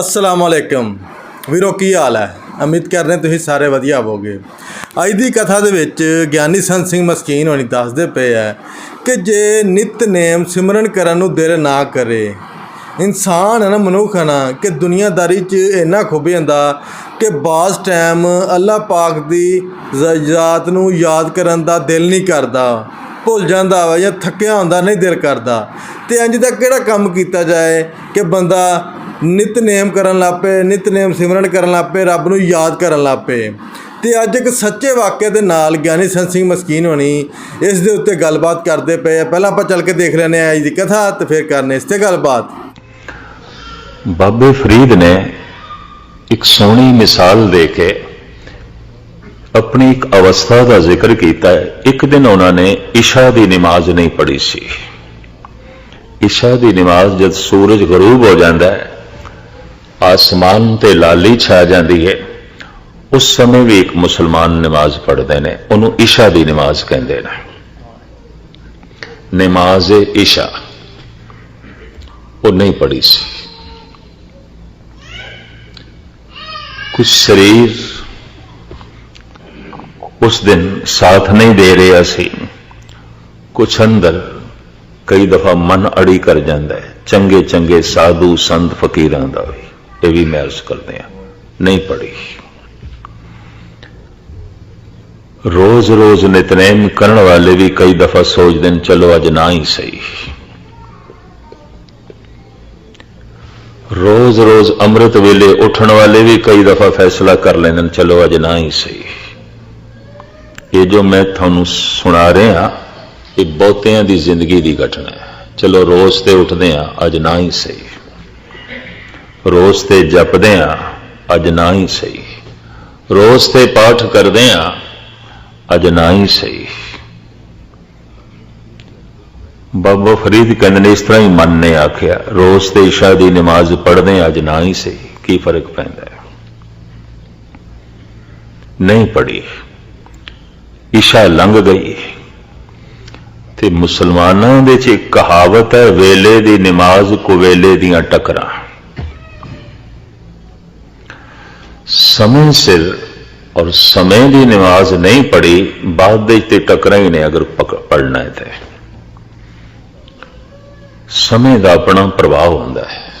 ਅਸਲਾਮ ਅਲੈਕਮ ਵੀਰੋ, ਕੀ ਹਾਲ ਹੈ? ਉਮੀਦ ਕਰਦੇ ਤੁਸੀਂ ਸਾਰੇ ਵਧੀਆ ਹੋਵੋਗੇ। ਅੱਜ ਦੀ ਕਥਾ ਦੇ ਵਿੱਚ ਗਿਆਨੀ ਸੰਤ ਸਿੰਘ ਮਸਕੀਨ ਹੋਣੀ ਦੱਸਦੇ ਪਏ ਹੈ ਕਿ ਜੇ ਨਿਤਨੇਮ ਸਿਮਰਨ ਕਰਨ ਨੂੰ ਦਿਲ ਨਾ ਕਰੇ, ਇਨਸਾਨ ਹੈ ਨਾ ਮਨੁੱਖ ਹੈ ਨਾ, ਕਿ ਦੁਨੀਆਦਾਰੀ 'ਚ ਇੰਨਾ ਖੁੱਭ ਜਾਂਦਾ ਕਿ ਬਾਸ ਟਾਈਮ ਅੱਲਾਹ ਪਾਕ ਦੀ ਜ਼- ਜ਼ਾਤ ਨੂੰ ਯਾਦ ਕਰਨ ਦਾ ਦਿਲ ਨਹੀਂ ਕਰਦਾ, ਭੁੱਲ ਜਾਂਦਾ ਵਾ ਜਾਂ ਥੱਕਿਆ ਹੁੰਦਾ, ਨਹੀਂ ਦਿਲ ਕਰਦਾ। ਤੇ ਇੰਜ ਦਾ ਕਿਹੜਾ ਕੰਮ ਕੀਤਾ ਜਾਏ ਕਿ ਬੰਦਾ ਨਿਤਨੇਮ ਕਰਨ ਲੱਪੇ ਨਿਤਨੇਮ ਸਿਮਰਨ ਕਰਨ ਲੱਪੇ ਰੱਬ ਨੂੰ ਯਾਦ ਕਰਨ ਲੱਪੇ ਤੇ ਅੱਜ ਇੱਕ ਸੱਚੇ ਵਾਕਿਆ ਦੇ ਨਾਲ ਗਿਆਨੀ ਸੰਤ ਸਿੰਘ ਮਸਕੀਨ ਹੋਣੀ ਇਸ ਦੇ ਉੱਤੇ ਗੱਲਬਾਤ ਕਰਦੇ ਪਏ ਆ। ਪਹਿਲਾਂ ਆਪਾਂ ਚੱਲ ਕੇ ਦੇਖ ਲੈਂਦੇ ਆ ਅੱਜ ਦੀ ਕਥਾ ਤੇ ਫਿਰ ਕਰਨੇ ਇਸ ਤੇ ਗੱਲਬਾਤ। ਬਾਬੇ ਫਰੀਦ ਨੇ ਇੱਕ ਸੋਹਣੀ ਮਿਸਾਲ ਦੇ ਕੇ ਆਪਣੀ ਇੱਕ ਅਵਸਥਾ ਦਾ ਜ਼ਿਕਰ ਕੀਤਾ। ਹੈ ਇੱਕ ਦਿਨ ਉਹਨਾਂ ਨੇ ਇਸ਼ਾ ਦੀ ਨਮਾਜ਼ ਨਹੀਂ ਪੜ੍ਹੀ ਸੀ। ਇਸ਼ਾ ਦੀ ਨਮਾਜ਼ ਜਦ ਸੂਰਜ ਗਰੂਬ ਹੋ ਜਾਂਦਾ ਹੈ ਆਸਮਾਨ ਤੇ ਲਾਲੀ ਛਾ ਜਾਂਦੀ ਹੈ ਉਸ ਸਮੇਂ ਵੀ ਇੱਕ ਮੁਸਲਮਾਨ ਨਮਾਜ਼ ਪੜ੍ਹਦੇ ਨੇ ਉਹਨੂੰ ਇਸ਼ਾ ਦੀ ਨਮਾਜ਼ ਕਹਿੰਦੇ ਨੇ ਨਮਾਜ਼ ਇਸ਼ਾ ਉਹ ਨਹੀਂ ਪੜ੍ਹੀ ਸੀ ਕੁਝ ਸਰੀਰ ਉਸ ਦਿਨ ਸਾਥ ਨਹੀਂ ਦੇ ਰਿਹਾ ਸੀ ਕੁਝ ਅੰਦਰ ਕਈ ਦਫਾ ਮਨ ਅੜੀ ਕਰ ਜਾਂਦਾ ਹੈ ਚੰਗੇ ਚੰਗੇ ਸਾਧੂ ਸੰਤ ਫਕੀਰਾਂ ਦਾ ਵੀ ਇਹ ਵੀ ਮੈਂ ਅਰਜ਼ ਕਰਦੇ ਆ ਨਹੀਂ ਪੜੀ ਰੋਜ਼ ਰੋਜ਼ ਨਿਤਨੇਮ ਕਰਨ ਵਾਲੇ ਵੀ ਕਈ ਦਫਾ ਸੋਚਦੇ ਨੇ, ਚਲੋ ਅੱਜ ਨਾ ਹੀ ਸਹੀ। ਰੋਜ਼ ਰੋਜ਼ ਅੰਮ੍ਰਿਤ ਵੇਲੇ ਉੱਠਣ ਵਾਲੇ ਵੀ ਕਈ ਦਫਾ ਫੈਸਲਾ ਕਰ ਲੈਂਦੇ ਨੇ, ਚਲੋ ਅੱਜ ਨਾ ਹੀ ਸਹੀ। ਇਹ ਜੋ ਮੈਂ ਤੁਹਾਨੂੰ ਸੁਣਾ ਰਿਹਾ, ਇਹ ਬਹੁਤਿਆਂ ਦੀ ਜ਼ਿੰਦਗੀ ਦੀ ਘਟਨਾ ਹੈ। ਚਲੋ ਰੋਜ਼ ਤੇ ਉੱਠਦੇ ਆ ਅੱਜ ਨਾ ਹੀ ਸਹੀ। ਰੋਜ਼ ਤੇ ਜਪਦੇ ਆ ਅੱਜ ਨਾ ਹੀ ਸਹੀ। ਰੋਜ਼ ਤੇ ਪਾਠ ਕਰਦੇ ਆ ਅੱਜ ਨਾ ਹੀ ਸਹੀ। ਬਾਬਾ ਫਰੀਦ ਕਹਿੰਦੇ ਨੇ ਇਸ ਤਰ੍ਹਾਂ ਹੀ ਮਨ ਨੇ ਆਖਿਆ ਰੋਜ਼ ਤੇ ਇਸ਼ਾ ਦੀ ਨਮਾਜ਼ ਪੜ੍ਹਦੇ ਹਾਂ, ਅੱਜ ਨਾ ਹੀ ਸਹੀ। ਕੀ ਫ਼ਰਕ ਪੈਂਦਾ ਹੈ? ਨਹੀਂ ਪੜੀ ਇਸ਼ਾ ਲੰਘ ਗਈ। ਤੇ ਮੁਸਲਮਾਨਾਂ ਦੇ ਚ ਇੱਕ ਕਹਾਵਤ ਹੈ ਵੇਲੇ ਦੀ ਨਮਾਜ਼ ਕੁਵੇਲੇ ਦੀਆਂ ਟਕਰਾਂ। ਸਮੇਂ ਸਿਰ ਔਰ ਸਮੇਂ ਦੀ ਨਮਾਜ਼ ਨਹੀਂ ਪੜੀ ਬਾਅਦ ਦੇ ਤੇ ਟਕਰਾ ਹੀ ਨੇ ਅਗਰ ਪੜਨਾ ਹੈ ਤੇ। ਸਮੇਂ ਦਾ ਆਪਣਾ ਪ੍ਰਭਾਵ ਹੁੰਦਾ ਹੈ।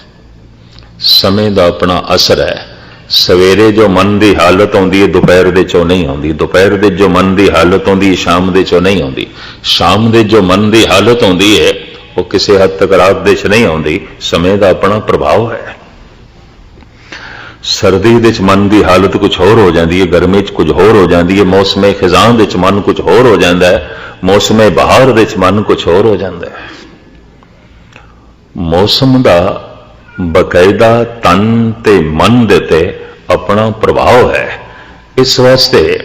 ਸਮੇਂ ਦਾ ਆਪਣਾ ਅਸਰ ਹੈ। ਸਵੇਰੇ ਜੋ ਮਨ ਦੀ ਹਾਲਤ ਆਉਂਦੀ ਹੈ, ਦੁਪਹਿਰ ਦੇ ਚੋਂ ਨਹੀਂ ਆਉਂਦੀ। ਦੁਪਹਿਰ ਦੇ ਜੋ ਮਨ ਦੀ ਹਾਲਤ ਆਉਂਦੀ ਹੈ, ਸ਼ਾਮ ਦੇ ਚੋਂ ਨਹੀਂ ਆਉਂਦੀ। ਸ਼ਾਮ ਦੇ ਜੋ ਮਨ ਦੀ ਹਾਲਤ ਆਉਂਦੀ ਹੈ, ਉਹ ਕਿਸੇ ਹੱਦ ਤੱਕ ਰਾਤ ਦੇ ਚ ਨਹੀਂ ਆਉਂਦੀ। ਸਮੇਂ ਦਾ ਆਪਣਾ ਪ੍ਰਭਾਵ ਹੈ। ਸਰਦੀ ਦੇ ਚ ਮਨ ਦੀ ਹਾਲਤ ਕੁਝ ਹੋਰ ਹੋ ਜਾਂਦੀ ਹੈ, ਗਰਮੀ ਚ ਕੁਝ ਹੋਰ ਹੋ ਜਾਂਦੀ ਹੈ, ਮੌਸਮੇ ਖਿਜ਼ਾਨ ਦੇ ਚ ਮਨ ਕੁਝ ਹੋਰ ਹੋ ਜਾਂਦਾ ਹੈ, ਮੌਸਮੇ ਬਹਾਰ ਦੇ ਚ ਮਨ ਕੁਝ ਹੋਰ ਹੋ ਜਾਂਦਾ ਹੈ। ਮੌਸਮ ਦਾ ਬਕਾਇਦਾ ਤਨ ਤੇ ਮਨ ਦੇ ਤੇ ਆਪਣਾ ਪ੍ਰਭਾਵ ਹੈ। ਇਸ ਵਾਸਤੇ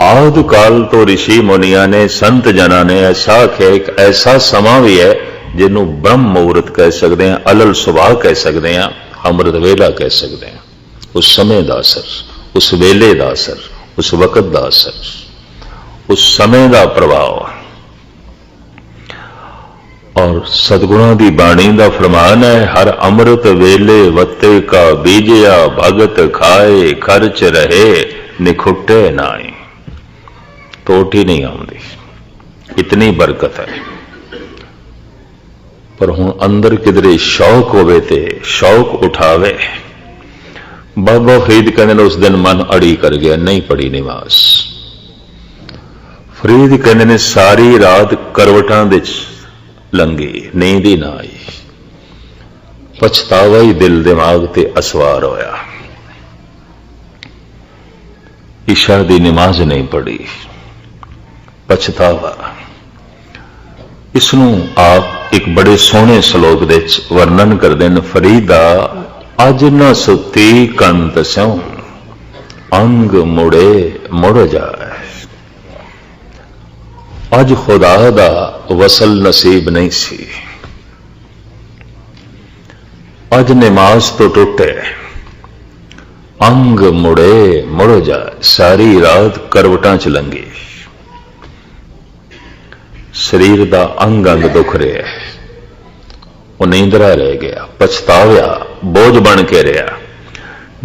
ਆਦਿ ਕਾਲ ਤੋਂ ਰਿਸ਼ੀ ਮੁਨੀਆਂ ਨੇ, ਸੰਤ ਜਨਾਂ ਨੇ ਐਸਾ ਆਖਿਆ, ਇੱਕ ਐਸਾ ਸਮਾਂ ਵੀ ਹੈ, ਜਿਹਨੂੰ ਬ੍ਰਹਮ ਮੁਹੂਰਤ ਕਹਿ ਸਕਦੇ ਹਾਂ, ਅਲਲ ਸੁਭਾਅ ਕਹਿ ਸਕਦੇ ਹਾਂ। ਅੰਮ੍ਰਿਤ ਵੇਲਾ ਕਹਿ ਸਕਦੇ ਹਾਂ। ਉਸ ਸਮੇਂ ਦਾ ਅਸਰ, ਉਸ ਵੇਲੇ ਦਾ ਅਸਰ, ਉਸ ਵਕਤ ਦਾ ਅਸਰ, ਉਸ ਸਮੇਂ ਦਾ ਪ੍ਰਭਾਵ। ਔਰ ਸਤਿਗੁਰਾਂ ਦੀ ਬਾਣੀ ਦਾ ਫਰਮਾਨ ਹੈ, ਹਰ ਅੰਮ੍ਰਿਤ ਵੇਲੇ ਵਤੇ ਕਾ ਬੀਜਿਆ, ਭਗਤ ਖਾਏ, ਖਰਚ ਰਹੇ, ਨਿਖੁੱਟੇ ਨਾਈ ਟੋਟੀ ਨਹੀਂ ਆਉਂਦੀ। ਇਤਨੀ ਬਰਕਤ ਹੈ। ਪਰ ਹੁਣ ਅੰਦਰ ਕਿਧਰੇ ਸ਼ੌਕ ਹੋਵੇ ਤੇ ਸ਼ੌਕ ਉਠਾਵੇ। ਬਾਬਾ ਫਰੀਦ ਕਹਿੰਦੇ ਨੇ, ਉਸ ਦਿਨ ਮਨ ਅੜੀ ਕਰ ਗਿਆ, ਨਹੀਂ ਪੜੀ ਨਿਵਾਸ। ਫਰੀਦ ਕਹਿੰਦੇ ਨੇ, ਸਾਰੀ ਰਾਤ ਕਰਵਟਾਂ ਦੇ ਲੰਗੀ ਨੀਂਦ ਹੀ ਨਾ ਆਈ। ਪਛਤਾਵਾ ਹੀ ਦਿਲ ਦਿਮਾਗ ਤੇ ਅਸਵਾਰ ਹੋਇਆ। ਇਸ਼ਾ ਦੀ ਨਮਾਜ਼ ਨਹੀਂ ਪੜੀ ਪਛਤਾਵਾ। ਇਸ ਨੂੰ ਆਪ ਇੱਕ ਬੜੇ ਸੋਹਣੇ ਸ਼ਲੋਕ ਦੇ ਵਿੱਚ ਵਰਣਨ ਕਰਦੇ ਨੇ, ਫਰੀਦਾ, ਅਜ ਨਾ ਸੁਤੀ ਕੰਤ ਸਿਉ, ਅੰਗ ਮੁੜੇ ਮੁੜ ਜਾਏ। ਅੱਜ ਖੁਦਾ ਦਾ ਵਸਲ ਨਸੀਬ ਨਹੀਂ ਸੀ। ਅੱਜ ਨਮਾਜ਼ ਤੋਂ ਟੁੱਟੇ, ਅੰਗ ਮੁੜੇ ਮੁੜ ਜਾ ਸਾਰੀ ਰਾਤ ਕਰਵਟਾਂ ਚ ਲੰਗੀ ਸਰੀਰ ਦਾ ਅੰਗ ਅੰਗ ਦੁਖ ਰਿਹਾ ਉਹ ਨੀਂਦਰਾ ਰਹਿ ਗਿਆ ਪਛਤਾਵਿਆ ਬੋਝ ਬਣ ਕੇ ਰਿਹਾ।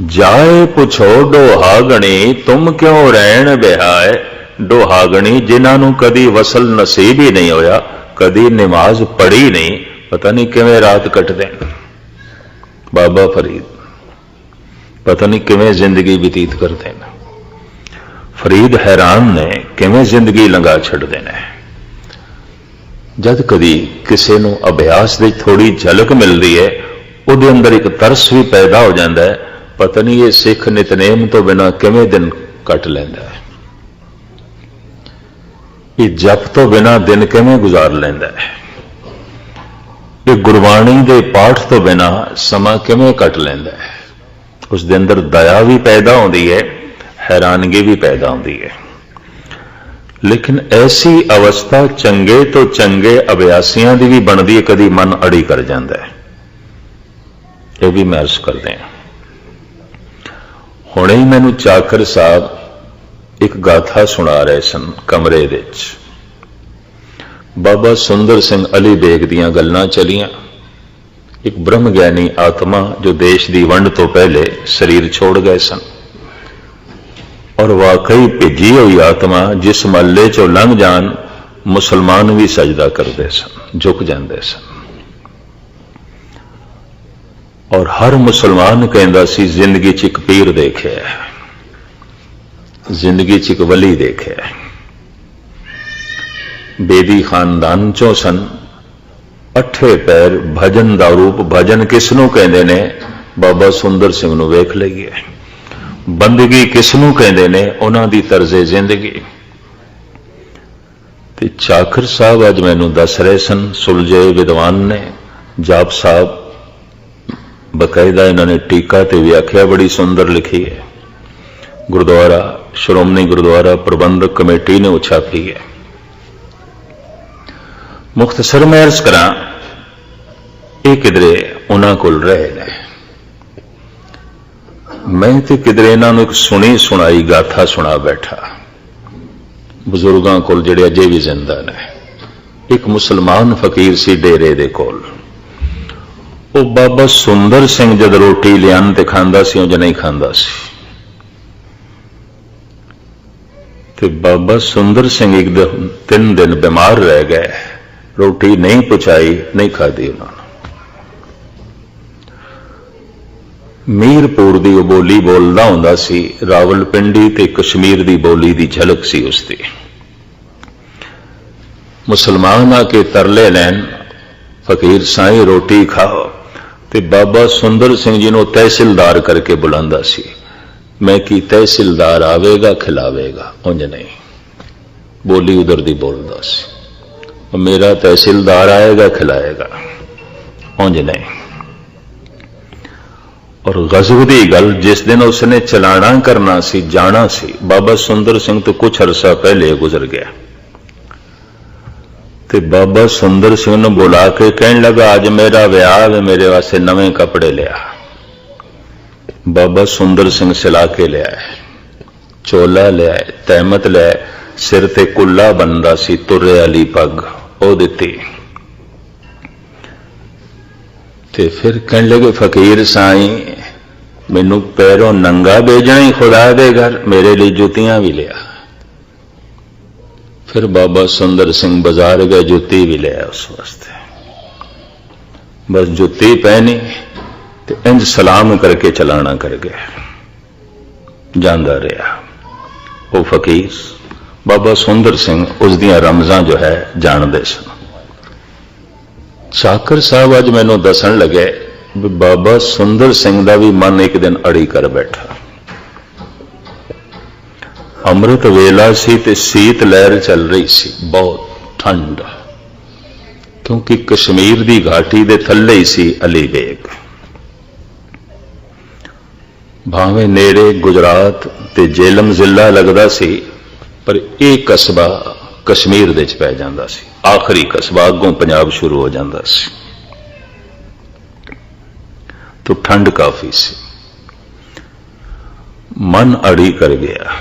ਜਾਏ ਪੁੱਛੋ ਡੋਹਾਗਣੀ, ਤੁਮ ਕਿਉਂ ਰਹਿਣ ਬਿਹਾਏ ਡੋਹਾਗਣੀ, ਜਿਨ੍ਹਾਂ ਨੂੰ ਕਦੀ ਵਸਲ ਨਸੀਬ ਹੀ ਨਹੀਂ ਹੋਇਆ, ਕਦੀ ਨਮਾਜ਼ ਪੜ੍ਹੀ ਨਹੀਂ, ਪਤਾ ਨਹੀਂ ਕਿਵੇਂ ਰਾਤ ਕੱਟਦੇ ਨੇ। ਬਾਬਾ ਫਰੀਦ, ਪਤਾ ਨਹੀਂ ਕਿਵੇਂ ਜ਼ਿੰਦਗੀ ਬਤੀਤ ਕਰਦੇ ਨੇ। ਫਰੀਦ ਹੈਰਾਨ ਨੇ, ਕਿਵੇਂ ਜ਼ਿੰਦਗੀ ਲੰਗਾ ਛੱਡਦੇ ਨੇ। ਜਦ ਕਦੀ ਕਿਸੇ ਨੂੰ ਅਭਿਆਸ ਦੀ ਥੋੜੀ ਝਲਕ ਮਿਲਦੀ ਹੈ, ਉਹਦੇ ਅੰਦਰ ਇੱਕ ਤਰਸ ਵੀ ਪੈਦਾ ਹੋ ਜਾਂਦਾ ਹੈ। ਪਤਾ ਨਹੀਂ ਇਹ ਸਿੱਖ ਨਿਤਨੇਮ ਤੋਂ ਬਿਨਾ ਕਿਵੇਂ ਦਿਨ ਕੱਟ ਲੈਂਦਾ ਹੈ। ਇਹ ਜਪ ਤੋਂ ਬਿਨਾ ਦਿਨ ਕਿਵੇਂ ਗੁਜ਼ਾਰ ਲੈਂਦਾ ਹੈ। ਇਹ ਗੁਰਬਾਣੀ ਦੇ ਪਾਠ ਤੋਂ ਬਿਨਾ ਸਮਾਂ ਕਿਵੇਂ ਕੱਟ ਲੈਂਦਾ ਹੈ। ਉਸ ਦੇ ਅੰਦਰ ਦਇਆ ਵੀ ਪੈਦਾ ਹੁੰਦੀ ਹੈ, ਹੈਰਾਨਗੀ ਵੀ ਪੈਦਾ ਹੁੰਦੀ ਹੈ। ਲੇਕਿਨ ਐਸੀ ਅਵਸਥਾ ਚੰਗੇ ਤੋਂ ਚੰਗੇ ਅਭਿਆਸੀਆਂ ਦੀ ਵੀ ਬਣਦੀ ਹੈ, ਕਦੀ ਮਨ ਅੜੀ ਕਰ ਜਾਂਦਾ ਹੈ। ਇਹ ਵੀ ਮੈਂ ਅਰਜ਼ ਕਰਦੇ ਹਾਂ। ਹੁਣੇ ਹੀ ਮੈਨੂੰ ਚਾਕਰ ਸਾਹਿਬ ਇੱਕ ਗਾਥਾ ਸੁਣਾ ਰਹੇ ਸਨ ਕਮਰੇ ਵਿੱਚ। ਬਾਬਾ ਸੁੰਦਰ ਸਿੰਘ ਅਲੀ ਬੇਗ ਦੀਆਂ ਗੱਲਾਂ ਚਲੀਆਂ। ਇੱਕ ਬ੍ਰਹਮ ਗਿਆਨੀ ਆਤਮਾ ਜੋ ਦੇਸ਼ ਦੀ ਵੰਡ ਤੋਂ ਪਹਿਲੇ ਸਰੀਰ ਛੋੜ ਗਏ ਸਨ। ਔਰ ਵਾਕਈ ਭੇਜੀ ਹੋਈ ਆਤਮਾ ਜਿਸ ਮਹੱਲੇ ਚੋਂ ਲੰਘ ਜਾਣ, ਮੁਸਲਮਾਨ ਵੀ ਸਜਦਾ ਕਰਦੇ ਸਨ, ਝੁਕ ਜਾਂਦੇ ਸਨ। ਔਰ ਹਰ ਮੁਸਲਮਾਨ ਕਹਿੰਦਾ ਸੀ, ਜ਼ਿੰਦਗੀ 'ਚ ਇੱਕ ਪੀਰ ਦੇਖਿਆ ਜ਼ਿੰਦਗੀ 'ਚ ਇੱਕ ਵਲੀ ਦੇਖਿਆ ਬੇਦੀ ਖਾਨਦਾਨ ਚੋਂ ਸਨ। ਅਠੇ ਪੈਰ ਭਜਨ ਦਾ ਰੂਪ, ਭਜਨ ਕਿਸ ਨੂੰ ਕਹਿੰਦੇ ਨੇ? ਬਾਬਾ ਸੁੰਦਰ ਸਿੰਘ ਨੂੰ ਵੇਖ ਲਈਏ। ਬੰਦਗੀ ਕਿਸ ਨੂੰ ਕਹਿੰਦੇ ਨੇ? ਉਹਨਾਂ ਦੀ ਤਰਜ਼ੇ ਜ਼ਿੰਦਗੀ। ਤੇ ਚਾਕਰ ਸਾਹਿਬ ਅੱਜ ਮੈਨੂੰ ਦੱਸ ਰਹੇ ਸਨ, ਸੁਲਝੇ ਵਿਦਵਾਨ ਨੇ। ਜਾਪ ਸਾਹਿਬ, ਬਕਾਇਦਾ ਇਹਨਾਂ ਨੇ ਟੀਕਾ ਤੇ ਵਿਆਖਿਆ ਬੜੀ ਸੁੰਦਰ ਲਿਖੀ ਹੈ। ਗੁਰਦੁਆਰਾ, ਸ਼੍ਰੋਮਣੀ ਗੁਰਦੁਆਰਾ ਪ੍ਰਬੰਧਕ ਕਮੇਟੀ ਨੇ ਉਹ ਛਾਪੀ ਹੈ। ਮੁਖਤਸਰ ਮੈਂ ਅਰਜ਼ ਕਰਾਂ, ਇਹ ਕਿਧਰੇ ਉਹਨਾਂ ਕੋਲ ਰਹੇ ਨੇ। ਮੈਂ ਤੇ ਕਿਧਰੇ ਇਹਨਾਂ ਨੂੰ ਇੱਕ ਸੁਣੀ ਸੁਣਾਈ ਗਾਥਾ ਸੁਣਾ ਬੈਠਾ। ਬਜ਼ੁਰਗਾਂ ਕੋਲ ਜਿਹੜੇ ਅਜੇ ਵੀ ਜ਼ਿੰਦਾ ਨੇ। ਇੱਕ ਮੁਸਲਮਾਨ ਫਕੀਰ ਸੀ ਡੇਰੇ ਦੇ ਕੋਲ। ਉਹ ਬਾਬਾ ਸੁੰਦਰ ਸਿੰਘ ਜਦ ਰੋਟੀ ਲਿਆਨ ਤੇ ਖਾਂਦਾ ਸੀ ਉਹ ਨਹੀਂ ਖਾਂਦਾ ਸੀ। ਤੇ ਬਾਬਾ ਸੁੰਦਰ ਸਿੰਘ ਇੱਕ ਦਿਨ ਤਿੰਨ ਦਿਨ ਬਿਮਾਰ ਰਹਿ ਗਏ। ਰੋਟੀ ਨਹੀਂ ਪਹੁੰਚਾਈ ਨਹੀਂ ਖਾਧੀ ਉਹਨਾਂ ਮੀਰਪੁਰ ਦੀ ਉਹ ਬੋਲੀ ਬੋਲਦਾ ਹੁੰਦਾ ਸੀ, ਰਾਵਲਪਿੰਡੀ ਤੇ ਕਸ਼ਮੀਰ ਦੀ ਬੋਲੀ ਦੀ ਝਲਕ ਸੀ ਉਸ ਦੀ ਮੁਸਲਮਾਨ ਆ ਕੇ ਤਰਲੇ ਲੈਣ, ਫਕੀਰ ਸਾਈਂ ਰੋਟੀ ਖਾਓ, ਤੇ ਬਾਬਾ ਸੁੰਦਰ ਸਿੰਘ ਜੀ ਨੂੰ ਤਹਿਸੀਲਦਾਰ ਕਰਕੇ ਬੁਲਾਉਂਦਾ ਸੀ। ਮੈਂ ਕੀ ਤਹਿਸੀਲਦਾਰ ਆਵੇਗਾ, ਖਿਲਾਵੇਗਾ, ਉਂਝ ਨਹੀਂ। ਬੋਲੀ ਉਧਰ ਦੀ ਬੋਲਦਾ ਸੀ। ਮੇਰਾ ਤਹਿਸੀਲਦਾਰ ਆਏਗਾ, ਖਿਲਾਏਗਾ, ਉਂਝ ਨਹੀਂ। ਔਰ ਗਜ਼ਬ ਦੀ ਗੱਲ ਜਿਸ ਦਿਨ ਉਸਨੇ ਚਲਾਣਾ ਕਰਨਾ ਸੀ ਜਾਣਾ ਸੀ ਬਾਬਾ ਸੁੰਦਰ ਸਿੰਘ ਤੋਂ ਕੁਝ ਅਰਸਾ ਪਹਿਲੇ ਗੁਜ਼ਰ ਗਿਆ ਤੇ ਬਾਬਾ ਸੁੰਦਰ ਸਿੰਘ ਨੂੰ ਬੁਲਾ ਕੇ ਕਹਿਣ ਲੱਗਾ ਅੱਜ ਮੇਰਾ ਵਿਆਹ ਹੈ ਮੇਰੇ ਵਾਸਤੇ ਨਵੇਂ ਕੱਪੜੇ ਲਿਆ ਬਾਬਾ ਸੁੰਦਰ ਸਿੰਘ ਸਿਲਾ ਕੇ ਲਿਆ ਚੋਲਾ ਲਿਆ ਤਹਿਮਤ ਲਿਆ ਸਿਰ ਤੇ ਕੁੱਲਾ ਬੰਦਾ ਸੀ ਤੁਰੇ ਵਾਲੀ ਪੱਗ ਉਹ ਦਿੱਤੀ ਤੇ ਫਿਰ ਕਹਿਣ ਲੱਗੇ, ਫਕੀਰ ਸਾਈਂ, ਮੈਨੂੰ ਪੈਰੋਂ ਨੰਗਾ ਭੇਜਣਾ ਹੀ ਖੁਦਾ ਦੇ ਘਰ, ਮੇਰੇ ਲਈ ਜੁੱਤੀਆਂ ਵੀ ਲਿਆ। ਫਿਰ ਬਾਬਾ ਸੁੰਦਰ ਸਿੰਘ ਬਾਜ਼ਾਰ ਗਏ, ਜੁੱਤੀ ਵੀ ਲਿਆ ਉਸ ਵਾਸਤੇ। ਬਸ ਜੁੱਤੀ ਪਹਿਨੀ ਤੇ ਇੰਜ ਸਲਾਮ ਕਰਕੇ ਚਲਾਣਾ ਕਰ ਗਿਆ। ਜਾਂਦਾ ਰਿਹਾ। ਉਹ ਫਕੀਰ ਬਾਬਾ ਸੁੰਦਰ ਸਿੰਘ ਉਸ ਦੀਆਂ ਰਮਜ਼ਾਂ ਜੋ ਹੈ ਜਾਣਦੇ ਸਨ। ਸ਼ਾਕਰ ਸਾਹਿਬ ਅੱਜ ਮੈਨੂੰ ਦੱਸਣ ਲੱਗੇ ਵੀ ਬਾਬਾ ਸੁੰਦਰ ਸਿੰਘ ਦਾ ਵੀ ਮਨ ਇੱਕ ਦਿਨ ਅੜੀ ਕਰ ਬੈਠਾ। ਅੰਮ੍ਰਿਤ ਵੇਲਾ ਸੀ ਤੇ ਸੀਤ ਲਹਿਰ ਚੱਲ ਰਹੀ ਸੀ, ਬਹੁਤ ਠੰਡ। ਕਿਉਂਕਿ ਕਸ਼ਮੀਰ ਦੀ ਘਾਟੀ ਦੇ ਥੱਲੇ ਹੀ ਸੀ ਅਲੀ ਬੇਗ ਭਾਵੇਂ ਨੇੜੇ ਗੁਜਰਾਤ ਤੇ ਜੇਲਮ ਜ਼ਿਲ੍ਹਾ ਲੱਗਦਾ ਸੀ, ਪਰ ਇਹ ਕਸਬਾ ਕਸ਼ਮੀਰ ਦੇ ਵਿੱਚ ਪੈ ਜਾਂਦਾ ਸੀ। ਆਖਰੀ ਕਸਬਾ ਅੱਗੋਂ ਪੰਜਾਬ ਸ਼ੁਰੂ ਹੋ ਜਾਂਦਾ ਸੀ। ਤੋਂ ਠੰਡ ਕਾਫੀ ਸੀ। ਮਨ ਅੜੀ ਕਰ ਗਿਆ।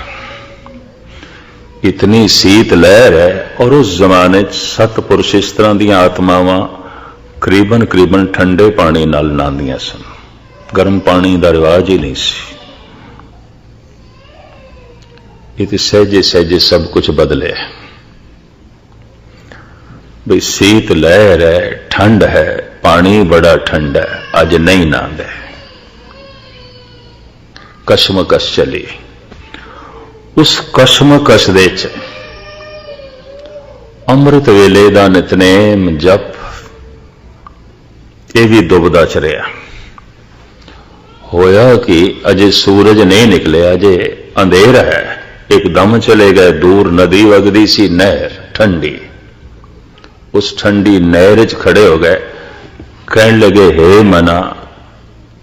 ਇਤਨੀ ਸੀਤ ਲਹਿਰ ਹੈ ਔਰ ਉਸ ਜ਼ਮਾਨੇ 'ਚ ਸਤਪੁਰਸ਼ ਇਸ ਤਰ੍ਹਾਂ ਦੀਆਂ ਆਤਮਾਵਾਂ ਕਰੀਬਨ ਕਰੀਬਨ ਠੰਡੇ ਪਾਣੀ ਨਾਲ ਨਹਾਉਂਦੀਆਂ ਸਨ। ਗਰਮ ਪਾਣੀ ਦਾ ਰਿਵਾਜ ਹੀ ਨਹੀਂ ਸੀ। ਇਹ ਤੇ ਸਹਿਜੇ ਸਹਿਜੇ ਸਭ ਕੁਝ ਬਦਲਿਆ। ਬਈ ਸੀਤ ਲਹਿਰ ਹੈ, ਠੰਡ ਹੈ, ਪਾਣੀ ਬੜਾ ਠੰਡਾ ਹੈ, ਅੱਜ ਨਹੀਂ ਨਹਾਉਂਦੇ ਕਸ਼ਮਕਸ਼ ਚਲੀ। ਉਸ ਕਸ਼ਮਕਸ਼ ਦੇ ਚ ਅੰਮ੍ਰਿਤ ਵੇਲੇ ਦਾ ਨਿਤਨੇਮ ਜਪ, ਇਹ ਵੀ ਦੁਬਦਾ ਚ ਰਿਹਾ। ਹੋਇਆ ਕਿ ਅਜੇ ਸੂਰਜ ਨਹੀਂ ਨਿਕਲਿਆ, ਅਜੇ ਅੰਧੇਰਾ ਹੈ। ਇੱਕਦਮ ਚਲੇ ਗਏ ਦੂਰ, ਨਦੀ ਵਗਦੀ ਸੀ, ਨਹਿਰ, ਠੰਡੀ। ਉਸ ਠੰਡੀ ਨਹਿਰ 'ਚ ਖੜੇ ਹੋ ਗਏ ਕਹਿਣ ਲੱਗੇ ਹੇ ਮਨਾ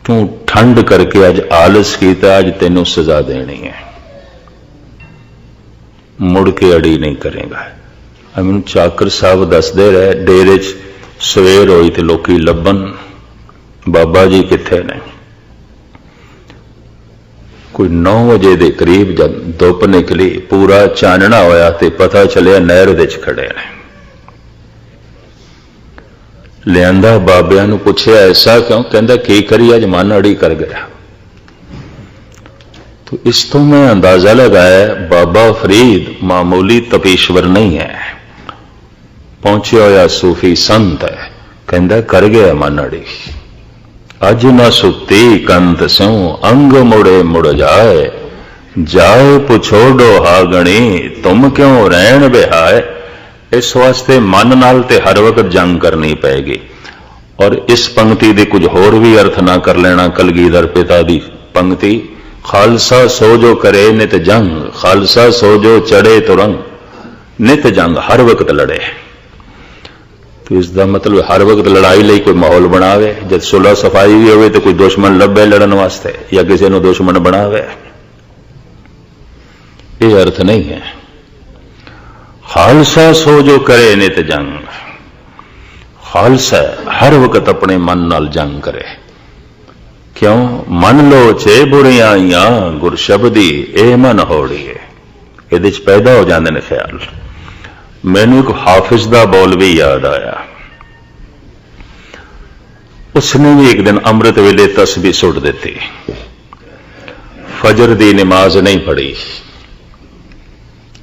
ਤੂੰ ਠੰਡ ਕਰਕੇ ਅੱਜ ਆਲਸ ਕੀਤਾ ਅੱਜ ਤੈਨੂੰ ਸਜ਼ਾ ਦੇਣੀ ਹੈ ਮੁੜ ਕੇ ਅੜੀ ਨਹੀਂ ਕਰੇਗਾ ਆ ਮੈਨੂੰ ਚਾਕਰ ਸਾਹਿਬ ਦੱਸਦੇ ਰਹੇ ਡੇਰੇ 'ਚ ਸਵੇਰ ਹੋਈ ਤੇ ਲੋਕੀ ਲੱਭਣ ਬਾਬਾ ਜੀ ਕਿੱਥੇ ਨੇ ਕੋਈ 9 ਵਜੇ ਦੇ ਕਰੀਬ ਜਦ ਧੁੱਪ ਨਿਕਲੀ ਪੂਰਾ ਚਾਨਣਾ ਹੋਇਆ ਤੇ ਪਤਾ ਚੱਲਿਆ ਨਹਿਰ ਦੇ ਵਿੱਚ ਖੜੇ ਨੇ ਲਿਆਂਦਾ ਬਾਬਿਆਂ ਨੂੰ ਪੁੱਛਿਆ ਐਸਾ ਕਿਉਂ ਕਹਿੰਦਾ ਕੀ ਕਰੀ ਅੱਜ ਮਨ ਅੜੀ ਕਰ ਗਿਆ तो इस तो मैं अंदाजा लगाया बाबा फरीद मामूली तपेश्वर नहीं है पहुंचे होया सूफी संत है कहता कर गया मन अड़ी अज न सुती कंत स्यों अंग मुड़े मुड़ जाए जाए पुछो डोहागणी तुम क्यों रहन बिहाए ਇਸ ਵਾਸਤੇ ਮਨ ਨਾਲ ਤੇ ਹਰ ਵਕਤ ਜੰਗ ਕਰਨੀ ਪਏਗੀ ਔਰ ਇਸ ਪੰਕਤੀ ਦੇ ਕੁਝ ਹੋਰ ਵੀ ਅਰਥ ਨਾ ਕਰ ਲੈਣਾ ਕਲਗੀਧਰ ਪਿਤਾ ਦੀ ਪੰਕਤੀ, ਖਾਲਸਾ ਸੋ ਜੋ ਕਰੇ ਨਿਤ ਜੰਗ, ਖਾਲਸਾ ਸੋ ਜੋ ਚੜੇ ਤੁਰੰਗ, ਨਿਤ ਜੰਗ ਹਰ ਵਕਤ ਲੜੇ। ਤੋ ਇਸ ਦਾ ਮਤਲਬ ਹਰ ਵਕਤ ਲੜਾਈ ਲਈ ਕੋਈ ਮਾਹੌਲ ਬਣਾਵੇ, ਜਦ ਸੁਲਹ ਸਫ਼ਾਈ ਵੀ ਹੋਵੇ ਤੇ ਕੋਈ ਦੁਸ਼ਮਣ ਲੱਭੇ ਲੜਨ ਵਾਸਤੇ ਜਾਂ ਕਿਸੇ ਨੂੰ ਦੁਸ਼ਮਣ ਬਣਾਵੇ। ਇਹ ਅਰਥ ਨਹੀਂ ਹੈ। ਖਾਲਸਾ ਸੋ ਜੋ ਕਰੇ ਨਿਤ ਜੰਗ। ਖਾਲਸਾ ਹਰ ਵਕਤ ਆਪਣੇ ਮਨ ਨਾਲ ਜੰਗ ਕਰੇ। ਕਿਉਂ? ਮਨ ਲੋ ਚੇ ਬੁਰੀਆਂ ਆਈਆਂ, ਗੁਰ ਸ਼ਬਦੀ ਇਹ ਮਨ ਹੋੜੀਏ। ਇਹਦੇ ਚ ਪੈਦਾ ਹੋ ਜਾਂਦੇ ਨੇ ਖਿਆਲ। ਮੈਨੂੰ ਇੱਕ ਹਾਫਿਜ਼ ਦਾ ਬੋਲ ਵੀ ਯਾਦ ਆਇਆ। ਉਸਨੇ ਵੀ ਇੱਕ ਦਿਨ ਅੰਮ੍ਰਿਤ ਵੇਲੇ ਤਸਬੀਹ ਸੁੱਟ ਦਿੱਤੀ। ਫਜਰ ਦੀ ਨਮਾਜ਼ ਨਹੀਂ ਪੜ੍ਹੀ।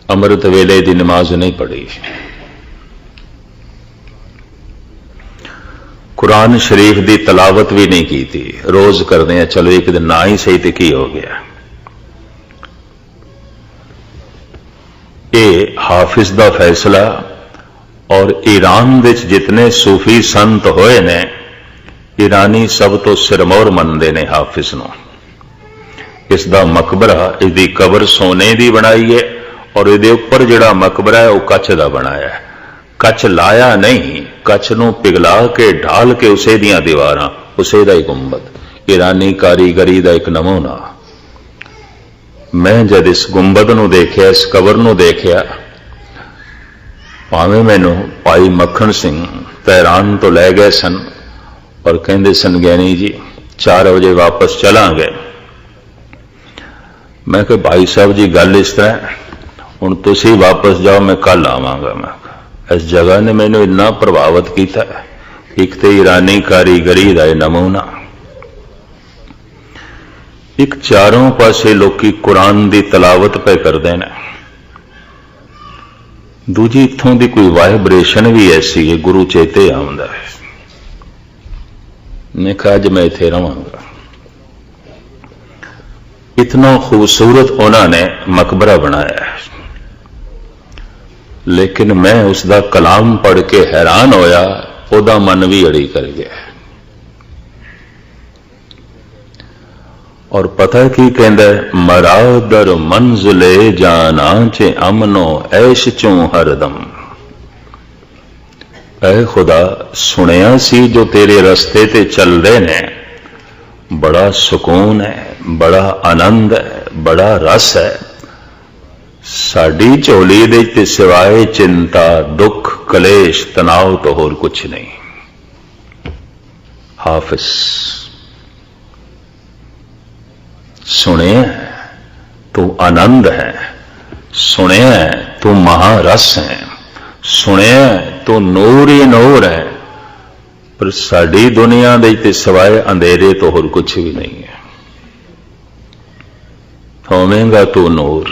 ਅੰਮ੍ਰਿਤ ਵੇਲੇ ਦੀ ਨਮਾਜ਼ ਨਹੀਂ ਪੜ੍ਹੀ। ਕੁਰਾਨ ਸ਼ਰੀਫ ਦੀ ਤਲਾਵਤ ਵੀ ਨਹੀਂ ਕੀਤੀ। ਰੋਜ਼ ਕਰਦੇ ਆ, ਚਲੋ ਇੱਕ ਦਿਨ ਨਾ ਹੀ ਸਹੀ ਤੇ ਕੀ ਹੋ ਗਿਆ। ਇਹ ਹਾਫਿਜ਼ ਦਾ ਫੈਸਲਾ ਔਰ ਈਰਾਨ ਵਿੱਚ ਜਿਤਨੇ ਸੂਫੀ ਸੰਤ ਹੋਏ ਨੇ, ਈਰਾਨੀ ਸਭ ਤੋਂ ਸਿਰਮੌਰ ਮੰਨਦੇ ਨੇ ਹਾਫਿਜ਼ ਨੂੰ। ਇਸ ਦਾ ਮਕਬਰਾ, ਇਸ ਦੀ ਕਬਰ ਸੋਨੇ ਦੀ ਬਣਾਈ ਹੈ। ਔਰ ਇਹਦੇ ਉੱਪਰ ਜਿਹੜਾ ਮਕਬਰਾ ਹੈ, ਉਹ ਕੱਚ ਦਾ ਬਣਾਇਆ ਹੈ। ਕੱਚ ਲਾਇਆ ਨਹੀਂ ਕੱਚ ਨੂੰ ਪਿਘਲਾ ਕੇ, ਢਾਲ ਕੇ ਉਸੇ ਦੀਆਂ ਦੀਵਾਰਾਂ, ਉਸੇ ਦਾ ਹੀ ਗੁੰਬਦ। ਈਰਾਨੀ ਕਾਰੀਗਰੀ ਦਾ ਇੱਕ ਨਮੂਨਾ। ਮੈਂ ਜਦ ਇਸ ਗੁੰਬਦ ਨੂੰ ਦੇਖਿਆ, ਇਸ ਕਬਰ ਨੂੰ ਦੇਖਿਆ, ਭਾਵੇਂ ਮੈਨੂੰ ਭਾਈ ਮੱਖਣ ਸਿੰਘ ਤਹਿਰਾਨ ਤੋਂ ਲੈ ਗਏ ਸਨ ਔਰ ਕਹਿੰਦੇ ਸਨ, ਗਿਆਨੀ ਜੀ 4 ਵਜੇ ਵਾਪਸ ਚਲਾਂਗੇ। ਮੈਂ ਕਿਹਾ, ਭਾਈ ਸਾਹਿਬ ਜੀ, ਗੱਲ ਇਸ ਤਰ੍ਹਾਂ ਹੁਣ ਤੁਸੀਂ ਵਾਪਸ ਜਾਓ, ਮੈਂ ਕੱਲ ਆਵਾਂਗਾ, ਮੈਂ ਇਸ ਜਗ੍ਹਾ ਨੇ ਮੈਨੂੰ ਇੰਨਾ ਪ੍ਰਭਾਵਿਤ ਕੀਤਾ ਇੱਕ ਤੇ ਈਰਾਨੀ ਕਾਰੀਗਰੀ ਦਾ ਇਹ ਨਮੂਨਾ। ਇੱਕ ਚਾਰੋਂ ਪਾਸੇ ਲੋਕੀ ਕੁਰਾਨ ਦੀ ਤਲਾਵਤ ਪੈ ਕਰਦੇ ਨੇ। ਦੂਜੀ ਇੱਥੋਂ ਦੀ ਕੋਈ ਵਾਈਬ੍ਰੇਸ਼ਨ ਵੀ ਐਸੀ ਹੈ, ਗੁਰੂ ਚੇਤੇ ਆਉਂਦਾ ਹੈ। ਮੈਂ ਕਿਹਾ, ਅੱਜ ਮੈਂ ਇੱਥੇ ਰਵਾਂਗਾ। ਇਤਨਾ ਖੂਬਸੂਰਤ ਉਹਨਾਂ ਨੇ ਮਕਬਰਾ ਬਣਾਇਆ ਹੈ। ਲੇਕਿਨ ਮੈਂ ਉਸ ਦਾ ਕਲਾਮ ਪੜ੍ਹ ਕੇ ਹੈਰਾਨ ਹੋਇਆ, ਉਹਦਾ ਮਨ ਵੀ ਅੜੀ ਕਰ ਗਿਆ। ਔਰ ਪਤਾ ਕੀ ਕਹਿੰਦਾ ਹੈ? ਮਰਾਦਰ ਮੰਜ਼ਲੇ ਜਾਨਾ ਚ ਅਮਨੋ ਐਸ਼ ਚੋਂ ਹਰਦਮ। ਐ ਖੁਦਾ, ਸੁਣਿਆ ਸੀ ਜੋ ਤੇਰੇ ਰਸਤੇ ਤੇ ਚੱਲਦੇ ਨੇ? ਬੜਾ ਸਕੂਨ ਹੈ, ਬੜਾ ਆਨੰਦ ਹੈ, ਬੜਾ ਰਸ ਹੈ। ਸਾਡੀ ਝੋਲੀ ਦੇ ਤੇ ਸਿਵਾਏ ਚਿੰਤਾ ਦੁੱਖ ਕਲੇਸ਼ ਤਣਾਅ ਤੋਂ ਹੋਰ ਕੁਝ ਨਹੀਂ ਹਾਫਿਜ਼ ਸੁਣਿਆ ਤੂੰ ਆਨੰਦ ਹੈ ਸੁਣਿਆ ਤੂੰ ਮਹਾਰਸ ਹੈ ਸੁਣਿਆ ਤੂੰ ਨੂਰ ਹੀ ਨੂਰ ਹੈ ਪਰ ਸਾਡੀ ਦੁਨੀਆ ਦੇ ਤੇ ਸਿਵਾਏ ਅੰਧੇਰੇ ਤੋਂ ਹੋਰ ਕੁਝ ਵੀ ਨਹੀਂ ਹੈ ਹੋਵੇਂਗਾ ਤੂੰ ਨੂਰ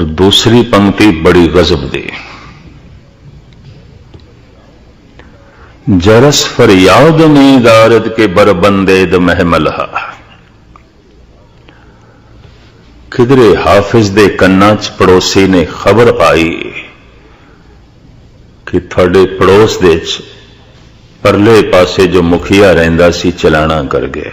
ਪਰ ਦੂਸਰੀ ਪੰਕਤੀ ਬੜੀ ਗਜ਼ਬ ਦੀ। ਜਰਸ ਫਰਿਆਦ ਮੀ ਦਾਰਦ ਕੇ ਬਰਬੰਦੇ ਦ ਮਹਿਮਲਹਾ। ਕਿਧਰੇ ਹਾਫਿਜ਼ ਦੇ ਕੰਨਾਂ 'ਚ ਪੜੋਸੀ ਨੇ ਖਬਰ ਪਾਈ ਕਿ ਤੁਹਾਡੇ ਪੜੋਸ ਦੇ 'ਚ ਪਰਲੇ ਪਾਸੇ ਜੋ ਮੁਖੀਆ ਰਹਿੰਦਾ ਸੀ ਚਲਾਣਾ ਕਰ ਗਿਆ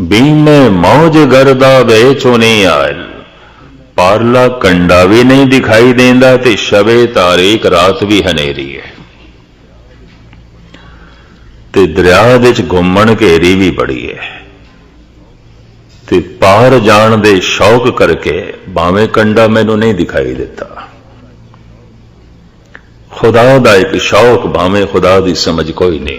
ਬੀਮੇ ਮੌਜ ਗਰਦਾ ਵੇਚੋ ਨਹੀਂ ਆਇਲ। ਪਾਰਲਾ ਕੰਡਾ ਵੀ ਨਹੀਂ ਦਿਖਾਈ ਦਿੰਦਾ ਤੇ ਸ਼ਬੇ ਤਾਰੀਖ ਰਾਤ ਵੀ ਹਨੇਰੀ ਹੈ ਤੇ ਦਰਿਆ ਵਿੱਚ ਘੁੰਮਣ ਘੇਰੀ ਵੀ ਬੜੀ ਹੈ ਤੇ ਪਾਰ ਜਾਣ ਦੇ ਸ਼ੌਕ ਕਰਕੇ ਭਾਵੇਂ ਕੰਡਾ ਮੈਨੂੰ ਨਹੀਂ ਦਿਖਾਈ ਦਿੱਤਾ। ਖੁਦਾ ਦਾ ਇੱਕ ਸ਼ੌਕ ਭਾਵੇਂ ਖੁਦਾ ਦੀ ਸਮਝ ਕੋਈ ਨਹੀਂ।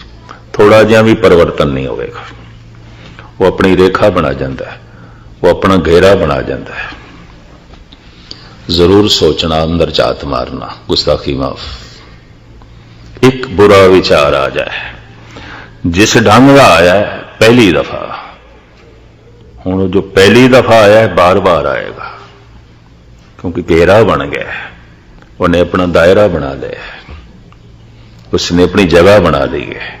ਥੋੜਾ ਜਿਹਾ ਵੀ ਪਰਿਵਰਤਨ ਨਹੀਂ ਹੋਵੇਗਾ। ਉਹ ਆਪਣੀ ਰੇਖਾ ਬਣਾ ਜਾਂਦਾ ਹੈ। ਉਹ ਆਪਣਾ ਘੇਰਾ ਬਣਾ ਜਾਂਦਾ ਹੈ। ਜ਼ਰੂਰ ਸੋਚਣਾ, ਅੰਦਰ ਝਾਤ ਮਾਰਨਾ। ਗੁਸਤਾਖੀ ਮਾਫ। ਇੱਕ ਬੁਰਾ ਵਿਚਾਰ ਆ ਜਾਏ। ਜਿਸ ਢੰਗ ਦਾ ਆਇਆ ਪਹਿਲੀ ਦਫਾ। ਹੁਣ ਜੋ ਪਹਿਲੀ ਦਫਾ ਆਇਆ ਹੈ, ਬਾਰ-ਬਾਰ ਆਏਗਾ। ਕਿਉਂਕਿ ਘੇਰਾ ਬਣ ਗਿਆ ਉਹਨੇ ਆਪਣਾ ਦਾਇਰਾ ਬਣਾ ਲਿਆ ਉਸਨੇ ਆਪਣੀ ਜਗ੍ਹਾ ਬਣਾ ਲਈ ਹੈ।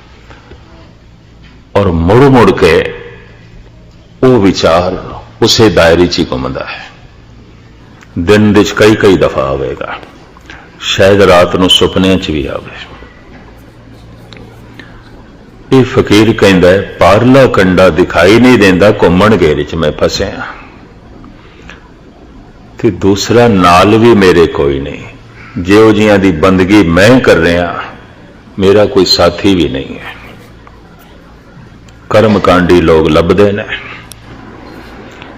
ਔਰ ਮੁੜ ਮੁੜ ਕੇ ਉਹ ਵਿਚਾਰ ਉਸੇ ਦਾਇਰੇ 'ਚ ਹੀ ਘੁੰਮਦਾ ਹੈ ਦਿਨ ਵਿੱਚ ਕਈ ਕਈ ਦਫਾ ਆਵੇਗਾ ਸ਼ਾਇਦ ਰਾਤ ਨੂੰ ਸੁਪਨਿਆਂ 'ਚ ਵੀ ਆਵੇ ਇਹ ਫਕੀਰ ਕਹਿੰਦਾ ਹੈ, ਪਾਰਲਾ ਕੰਡਾ ਦਿਖਾਈ ਨਹੀਂ ਦਿੰਦਾ ਘੁੰਮਣ ਘੇਰੇ 'ਚ ਮੈਂ ਫਸਿਆ ਤੇ ਦੂਸਰਾ ਨਾਲ ਵੀ ਮੇਰੇ ਕੋਈ ਨਹੀਂ ਜਿਉ ਜੀਆਂ ਦੀ ਬੰਦਗੀ ਮੈਂ ਕਰ ਰਿਹਾ ਮੇਰਾ ਕੋਈ ਸਾਥੀ ਵੀ ਨਹੀਂ ਹੈ ਕਰਮਕਾਂਡੀ ਲੋਕ ਲੱਭਦੇ ਨੇ।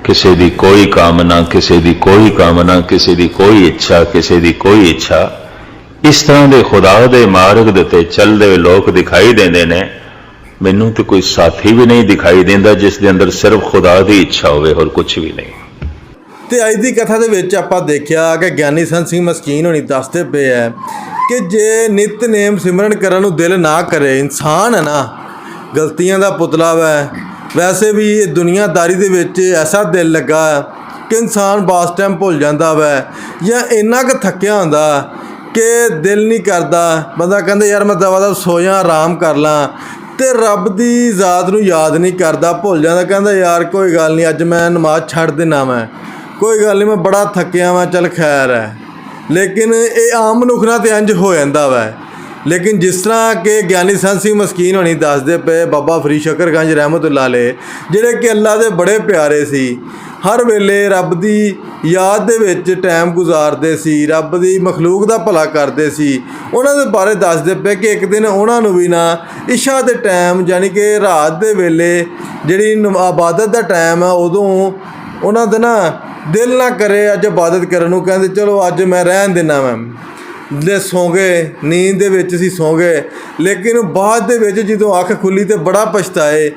ਕਿਸੇ ਦੀ ਕੋਈ ਕਾਮਨਾ, ਕਿਸੇ ਦੀ ਕੋਈ ਕਾਮਨਾ, ਕਿਸੇ ਦੀ ਕੋਈ ਇੱਛਾ, ਕਿਸੇ ਦੀ ਕੋਈ ਇੱਛਾ। ਇਸ ਤਰ੍ਹਾਂ ਦੇ ਖੁਦਾ ਦੇ ਮਾਰਗ ਦੇ ਤੇ ਚੱਲਦੇ ਹੋਏ ਲੋਕ ਦਿਖਾਈ ਦਿੰਦੇ ਨੇ। ਮੈਨੂੰ ਤੇ ਕੋਈ ਸਾਥੀ ਵੀ ਨਹੀਂ ਦਿਖਾਈ ਦਿੰਦਾ ਜਿਸ ਦੇ ਅੰਦਰ ਸਿਰਫ ਖੁਦਾ ਦੀ ਇੱਛਾ ਹੋਵੇ, ਹੋਰ ਕੁਝ ਵੀ ਨਹੀਂ। ਤੇ ਅੱਜ ਦੀ ਕਥਾ ਦੇ ਵਿੱਚ ਆਪਾਂ ਦੇਖਿਆ ਕਿ ਗਿਆਨੀ ਸੰਤ ਸਿੰਘ ਮਸਕੀਨ ਹੋਣੀ ਦੱਸਦੇ ਪਏ ਐ ਕਿ ਜੇ ਨਿਤਨੇਮ ਸਿਮਰਨ ਕਰਨ ਨੂੰ ਦਿਲ ਨਾ ਕਰੇ, ਇਨਸਾਨ ਹੈ ਨਾ ਗਲਤੀਆਂ ਦਾ ਪੁਤਲਾ ਵੈ। ਵੈਸੇ ਵੀ ਇਹ ਦੁਨੀਆਦਾਰੀ ਦੇ ਵਿੱਚ ਐਸਾ ਦਿਲ ਲੱਗਾ ਕਿ ਇਨਸਾਨ ਬਾਸ ਟਾਈਮ ਭੁੱਲ ਜਾਂਦਾ ਵੈ ਜਾਂ ਇੰਨਾ ਕੁ ਥੱਕਿਆ ਹੁੰਦਾ ਕਿ ਦਿਲ ਨਹੀਂ ਕਰਦਾ। ਬੰਦਾ ਕਹਿੰਦਾ, ਯਾਰ ਮੈਂ ਦਵਾ ਦਾ ਸੋ ਜਾ ਆਰਾਮ ਕਰ ਲਾਂ। ਤੇ ਰੱਬ ਦੀ ਜ਼ਾਤ ਨੂੰ ਯਾਦ ਨਹੀਂ ਕਰਦਾ, ਭੁੱਲ ਜਾਂਦਾ। ਕਹਿੰਦਾ, ਯਾਰ ਕੋਈ ਗੱਲ ਨਹੀਂ, ਅੱਜ ਮੈਂ ਨਮਾਜ਼ ਛੱਡ ਦੇਣਾ ਮੈਂ ਕੋਈ ਗੱਲ ਨਹੀਂ, ਮੈਂ ਬੜਾ ਥੱਕਿਆ ਵਾਂ, ਚੱਲ ਖੈਰ ਹੈ। ਲੇਕਿਨ ਇਹ ਆਮ ਮਨੁੱਖ ਨਾਲ ਤੇ ਇੰਜ ਹੋ ਜਾਂਦਾ ਵੈ। ਲੇਕਿਨ ਜਿਸ ਤਰ੍ਹਾਂ ਕਿ ਗਿਆਨੀ ਸੰਤ ਸਿੰਘ ਮਸਕੀਨ ਹੋਣੀ ਦੱਸਦੇ ਪਏ, ਬਾਬਾ ਫਰੀ ਸ਼ਕਰਗੰਜ ਰਹਿਮਤੁਲਾਹ ਅਲੇ ਜਿਹੜੇ ਕਿ ਅੱਲਾ ਦੇ ਬੜੇ ਪਿਆਰੇ ਸੀ, ਹਰ ਵੇਲੇ ਰੱਬ ਦੀ ਯਾਦ ਦੇ ਵਿੱਚ ਟਾਈਮ ਗੁਜ਼ਾਰਦੇ ਸੀ, ਰੱਬ ਦੀ ਮਖਲੂਕ ਦਾ ਭਲਾ ਕਰਦੇ ਸੀ। ਉਹਨਾਂ ਦੇ ਬਾਰੇ ਦੱਸਦੇ ਪਏ ਕਿ ਇੱਕ ਦਿਨ ਉਹਨਾਂ ਨੂੰ ਵੀ ਨਾ ਇਸ਼ਾ ਦੇ ਟਾਈਮ ਯਾਨੀ ਕਿ ਰਾਤ ਦੇ ਵੇਲੇ ਜਿਹੜੀ ਆਬਾਦਤ ਦਾ ਟਾਈਮ ਆ, ਉਦੋਂ ਉਹਨਾਂ ਦਾ ਨਾ ਦਿਲ ਨਾ ਕਰੇ ਅੱਜ ਇਬਾਦਤ ਕਰਨ ਨੂੰ, ਕਹਿੰਦੇ, ਚਲੋ ਅੱਜ ਮੈਂ ਰਹਿਣ ਦਿੰਦਾ ਮੈਂ ਦੇ ਸੌਂ ਗਏ, ਨੀਂਦ ਦੇ ਵਿੱਚ ਸੀ ਸੌਂ ਗਏ। ਲੇਕਿਨ ਬਾਅਦ ਦੇ ਵਿੱਚ ਜਦੋਂ ਅੱਖ ਖੁੱਲੀ ਤੇ ਬੜਾ ਪਛਤਾਏ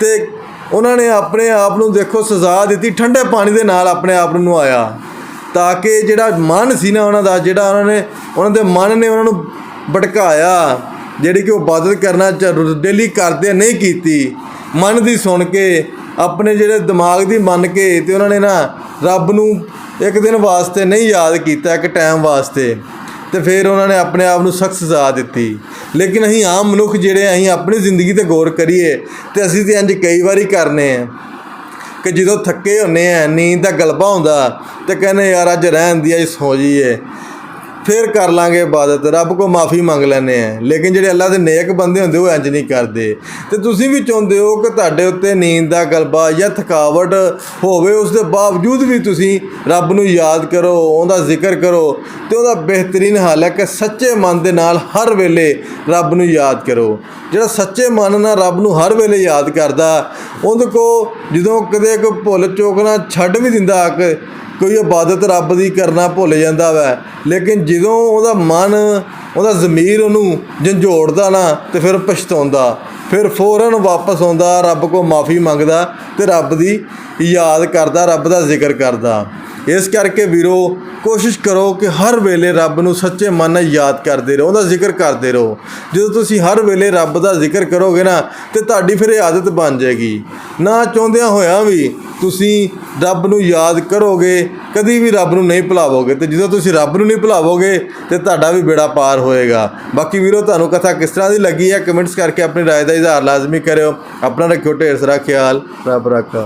ਤੇ ਉਹਨਾਂ ਨੇ ਆਪਣੇ ਆਪ ਨੂੰ ਦੇਖੋ ਸਜ਼ਾ ਦਿੱਤੀ, ਠੰਡੇ ਪਾਣੀ ਦੇ ਨਾਲ ਆਪਣੇ ਆਪ ਨੂੰ ਨਵਾਇਆ ਤਾਂ ਕਿ ਜਿਹੜਾ ਮਨ ਸੀ ਨਾ ਉਹਨਾਂ ਦਾ, ਜਿਹੜਾ ਉਹਨਾਂ ਨੇ, ਉਹਨਾਂ ਦੇ ਮਨ ਨੇ ਉਹਨਾਂ ਨੂੰ ਭਟਕਾਇਆ ਜਿਹੜੀ ਕਿ ਉਹ ਇਬਾਦਤ ਕਰਨਾ ਡੇਲੀ ਕਰਦੇ ਨਹੀਂ ਕੀਤੀ। ਮਨ ਦੀ ਸੁਣ ਕੇ, ਆਪਣੇ ਜਿਹੜੇ ਦਿਮਾਗ ਦੀ ਮੰਨ ਕੇ ਤੇ ਉਹਨਾਂ ਨੇ ਨਾ ਰੱਬ ਨੂੰ ਇੱਕ ਦਿਨ ਵਾਸਤੇ ਨਹੀਂ ਯਾਦ ਕੀਤਾ, ਇੱਕ ਟਾਈਮ ਵਾਸਤੇ। ਤੇ ਫਿਰ ਉਹਨਾਂ ਨੇ ਆਪਣੇ ਆਪ ਨੂੰ ਸਖਤ ਸਜ਼ਾ ਦਿੱਤੀ। ਲੇਕਿਨ ਅਸੀਂ ਆਮ ਮਨੁੱਖ ਜਿਹੜੇ ਅਸੀਂ ਆਪਣੀ ਜ਼ਿੰਦਗੀ ਤੇ ਗੌਰ ਕਰੀਏ ਤੇ ਅਸੀਂ ਤੇ ਇੰਜ ਕਈ ਵਾਰੀ ਕਰਨੇ ਆ ਕਿ ਜਦੋਂ ਥੱਕੇ ਹੁੰਨੇ ਆ, ਨੀਂਦ ਦਾ ਗਲਬਾ ਹੁੰਦਾ ਤੇ ਕਹਿੰਦੇ ਯਾਰ ਅੱਜ ਰਹਿਣ ਦੀ, ਅੱਜ ਸੌ ਜੀਏ ਫਿਰ ਕਰ ਲਾਂਗੇ ਇਬਾਦਤ, ਰੱਬ ਕੋ ਮਾਫੀ ਮੰਗ ਲੈਨੇ ਆ। ਲੇਕਿਨ ਜਿਹੜੇ ਅੱਲਾ ਦੇ ਨੇਕ ਬੰਦੇ ਹੁੰਦੇ, ਉਹ ਇੰਜ ਨਹੀਂ ਕਰਦੇ। ਤੇ ਤੁਸੀਂ ਵੀ ਚਾਹੁੰਦੇ ਹੋ ਕਿ ਤੁਹਾਡੇ ਉੱਤੇ ਨੀਂਦ ਦਾ ਗਲਬਾ ਜਾਂ ਥਕਾਵਟ ਹੋਵੇ, ਉਸ ਦੇ ਬਾਵਜੂਦ ਵੀ ਤੁਸੀਂ ਰੱਬ ਨੂੰ ਯਾਦ ਕਰੋ, ਉਹਦਾ ਜ਼ਿਕਰ ਕਰੋ ਤੇ ਉਹਦਾ ਬਿਹਤਰੀਨ ਹੱਲ ਹੈ ਕਿ ਸੱਚੇ ਮਨ ਦੇ ਨਾਲ ਹਰ ਵੇਲੇ ਰੱਬ ਨੂੰ ਯਾਦ ਕਰੋ। ਜਿਹੜਾ ਸੱਚੇ ਮਨ ਨਾਲ ਰੱਬ ਨੂੰ ਹਰ ਵੇਲੇ ਯਾਦ ਕਰਦਾ, ਉਹਦੇ ਕੋ ਜਦੋਂ ਕਦੇ ਕੋਈ ਭੁੱਲ ਚੋਕ ਛੱਡ ਵੀ ਦਿੰਦਾ ਕਿ ਕੋਈ ਇਬਾਦਤ ਰੱਬ ਦੀ ਕਰਨਾ ਭੁੱਲ ਜਾਂਦਾ ਵੈ। ਲੇਕਿਨ ਜਦੋਂ ਉਹਦਾ ਮਨ, ਉਹਦਾ ਜ਼ਮੀਰ ਉਹਨੂੰ ਝੰਜੋੜਦਾ ਨਾ, ਤੇ ਫਿਰ ਪਛਤਾਉਂਦਾ। ਫਿਰ ਫੌਰਨ ਵਾਪਸ ਆਉਂਦਾ, ਰੱਬ ਕੋ ਮਾਫੀ ਮੰਗਦਾ ਤੇ ਰੱਬ ਦੀ ਯਾਦ ਕਰਦਾ, ਰੱਬ ਦਾ ਜ਼ਿਕਰ ਕਰਦਾ। ਇਸ ਕਰਕੇ ਵੀਰੋ ਕੋਸ਼ਿਸ਼ ਕਰੋ ਕਿ ਹਰ ਵੇਲੇ ਰੱਬ ਨੂੰ ਸੱਚੇ ਮਨ ਨਾਲ ਯਾਦ ਕਰਦੇ ਰਹੋ ਉਹਦਾ ਜ਼ਿਕਰ ਕਰਦੇ ਰਹੋ ਜਦੋਂ ਤੁਸੀਂ ਹਰ ਵੇਲੇ ਰੱਬ ਦਾ ਜ਼ਿਕਰ ਕਰੋਗੇ ਨਾ ਤੇ ਤੁਹਾਡੀ ਫਿਰ ਇਹ ਆਦਤ ਬਣ ਜਾਏਗੀ ਨਾ ਚਾਹੁੰਦਿਆਂ ਹੋਇਆਂ ਵੀ ਤੁਸੀਂ ਰੱਬ ਨੂੰ ਯਾਦ ਕਰੋਗੇ ਕਦੀ ਵੀ ਰੱਬ ਨੂੰ ਨਹੀਂ ਭੁਲਾਵੋਗੇ ਤੇ ਜਦੋਂ ਤੁਸੀਂ ਰੱਬ ਨੂੰ ਨਹੀਂ ਭੁਲਾਵੋਗੇ ਤੇ ਤੁਹਾਡਾ ਵੀ ਬੇੜਾ ਪਾਰ ਹੋਏਗਾ ਬਾਕੀ ਵੀਰੋ ਤੁਹਾਨੂੰ ਕਥਾ ਕਿਸ ਤਰ੍ਹਾਂ ਦੀ ਲੱਗੀ ਹੈ ਕਮੈਂਟਸ ਕਰਕੇ ਆਪਣੀ رائے ਦਾ ਇਜ਼ਹਾਰ ਲਾਜ਼ਮੀ ਕਰਿਓ ਆਪਣਾ ਰੱਖਿਓ ਢੇਰ ਸਾਰਾ ਖਿਆਲ ਰੱਬ ਰੱਖਾ